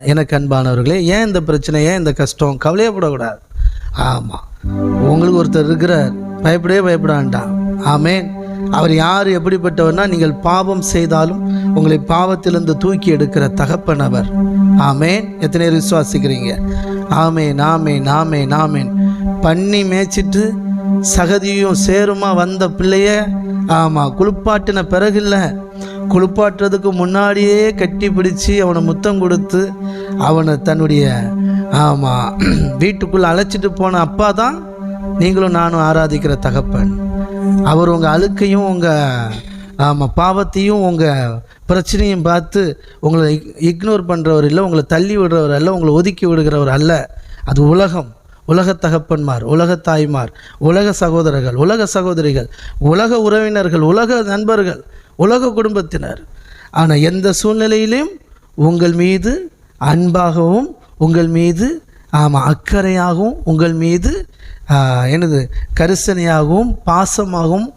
எனக்கு அன்பானவர்களே ஏன் இந்த பிரச்சனை ஏன் இந்த கஷ்டம்? கவலையப்படக்கூடாது. ஆமாம் உங்களுக்கு ஒருத்தர் இருக்கிறார். பயப்படவே பயப்பட வேண்டாம் ஆமேன். அவர் யார் எப்படிப்பட்டவர்னா நீங்கள் பாவம் செய்தாலும் உங்களை பாவத்திலிருந்து தூக்கி எடுக்கிற தகப்பனவர் ஆமேன். எத்தனை பேர் விசுவாசிக்கிறீங்க? ஆமேன் ஆமேன் ஆமேன் ஆமேன். பண்ணி மேய்ச்சிட்டு சகதியும் சேருமா வந்த பிள்ளைய? ஆமாம் குளிப்பாட்டின பிறகு இல்லை குளிப்பாட்டுறதுக்கு முன்னாடியே கட்டி பிடிச்சி அவனை முத்தம் கொடுத்து அவனை தன்னுடைய ஆமாம் வீட்டுக்குள்ளே அழைச்சிட்டு போன அப்பா தான் நீங்களும் நானும் ஆராதிக்கிற தகப்பன். அவர் உங்கள் அழுக்கையும் உங்கள் ஆமாம் பாவத்தையும் உங்கள் பிரச்சனையும் பார்த்து உங்களை இக்னோர் பண்ணுறவர் இல்லை உங்களை தள்ளி விடுறவர் அல்ல உங்களை ஒதுக்கி விடுகிறவர் அல்ல. அது உலகம். உலக தகப்பன்மார் உலக தாய்மார் உலக சகோதரர்கள் உலக சகோதரிகள் உலக உறவினர்கள் உலக நண்பர்கள் உலக குடும்பத்தினர். ஆனால் எந்த சூழ்நிலையிலும் உங்கள் மீது அன்பாகவும் உங்கள் மீது ஆமாம் அக்கறையாகவும் உங்கள் மீது எனது கரிசனையாகவும் பாசமாகவும்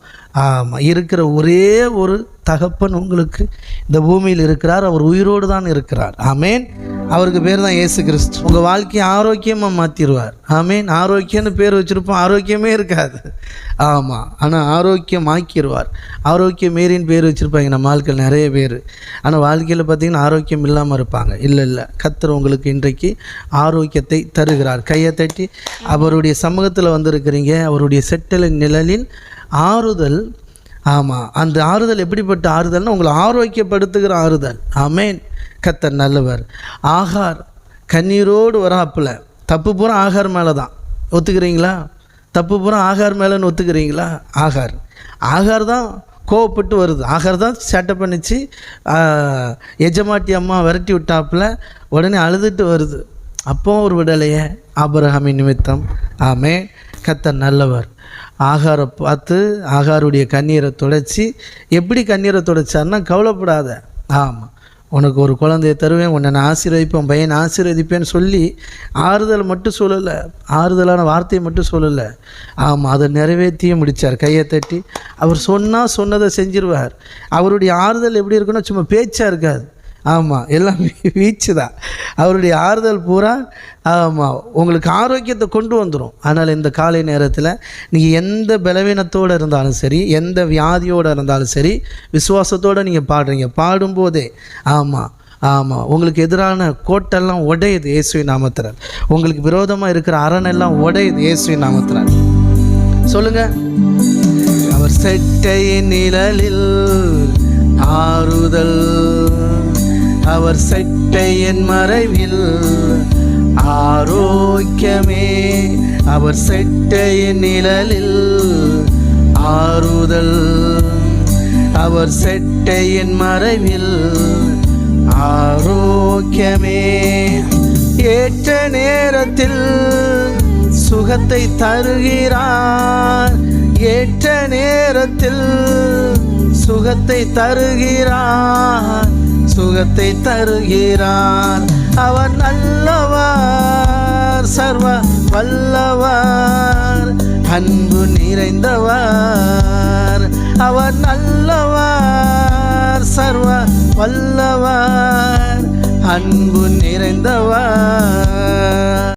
ஆமாம் இருக்கிற ஒரே ஒரு தகப்பன் உங்களுக்கு இந்த பூமியில் இருக்கிறார். அவர் உயிரோடு தான் இருக்கிறார். ஆமேன். அவருக்கு பேர் தான் இயேசு கிறிஸ்து. உங்கள் வாழ்க்கையை ஆரோக்கியமாக மாற்றிடுவார் ஆமீன். ஆரோக்கியம்னு பேர் வச்சுருப்போம். ஆரோக்கியமே இருக்காது. ஆமாம் ஆனால் ஆரோக்கியம் ஆக்கிடுவார் ஆரோக்கிய மேரின்னு பேர் வச்சுருப்பாங்க. நம்ம ஆட்கள் நிறைய பேர். ஆனால் வாழ்க்கையில் பார்த்திங்கன்னா ஆரோக்கியம் இல்லாமல் இருப்பாங்க. இல்லை இல்லை. கத்தர் உங்களுக்கு இன்றைக்கு ஆரோக்கியத்தை தருகிறார். கையை தட்டி அவருடைய சமூகத்தில் வந்திருக்கிறீங்க. அவருடைய செட்டலின் நிழலில் ஆறுதல். ஆமாம் அந்த ஆறுதல் எப்படிப்பட்ட ஆறுதல்னா உங்களை ஆரோக்கியப்படுத்துகிற ஆறுதல். ஆமேன். கத்தர் நல்லவர். ஆகார் கண்ணீரோடு வராப்புல. தப்பு பூரா ஆகார் மேலே தான் ஒத்துக்கிறீங்களா? தப்பு பூரா ஆகார் மேலேன்னு ஒத்துக்கிறீங்களா? ஆகார். ஆகார் தான் கோவப்பட்டு வருது. ஆகார் தான் சேட்டை பண்ணிச்சு. எஜமாட்டி அம்மா விரட்டி விட்டாப்புல. உடனே அழுதுட்டு வருது. அப்போ ஒரு விடலையே ஆபரகாமி நிமித்தம். ஆமே கத்த நல்லவர். ஆகாரை பார்த்து ஆகாருடைய கண்ணீரை துடைச்சி எப்படி கண்ணீரை துடைச்சார்னா கவலைப்படாத. ஆமாம் உனக்கு ஒரு குழந்தைய தருவேன் உன்னை நான் ஆசீர்வதிப்பேன் பையனை ஆசீர்வதிப்பேன்னு சொல்லி ஆறுதல் மட்டும் சொல்லலை. ஆறுதலான வார்த்தையை மட்டும் சொல்லலை. ஆமாம் அதை நிறைவேற்றியும் முடித்தார் கையை தட்டி. அவர் சொன்னால் சொன்னதை செஞ்சிருவார். அவருடைய ஆறுதல் எப்படி இருக்குன்னா சும்மா பேச்சாக இருக்காது. ஆமாம் எல்லாம் வீச்சு தான் அவருடைய ஆறுதல் பூரா ஆமாம் உங்களுக்கு ஆரோக்கியத்தை கொண்டு வந்துடும் ஆனால் இந்த காலை நேரத்தில் நீங்கள் எந்த பலவீனத்தோடு இருந்தாலும் சரி எந்த வியாதியோடு இருந்தாலும் சரி விசுவாசத்தோடு நீங்கள் பாடுறீங்க. பாடும்போதே ஆமாம் ஆமாம் உங்களுக்கு எதிரான கோட்டெல்லாம் உடையுது இயேசுவின் நாமத்தினர் உங்களுக்கு விரோதமாக இருக்கிற அரணெல்லாம் உடையுது இயேசுவின் நாமத்தினர் சொல்லுங்கள் அவர் செட்டை நிழலில் ஆறுதல். அவர் செட்டையின் மறைவில் ஆரோக்கியமே. அவர் செட்டையின் நிழலில் ஆறுதல். அவர் செட்டையின் மறைவில் ஆரோக்கியமே. ஏற்ற நேரத்தில் சுகத்தை தருகிறார். ஏற்ற நேரத்தில் சுகத்தை தருகிறார். சுகத்தை தருகிறார். அவர் நல்லவார் சர்வ வல்லவார் அன்பு நிறைந்தவார். அவர் நல்லவார் சர்வ வல்லவார் அன்பு நிறைந்தவார்.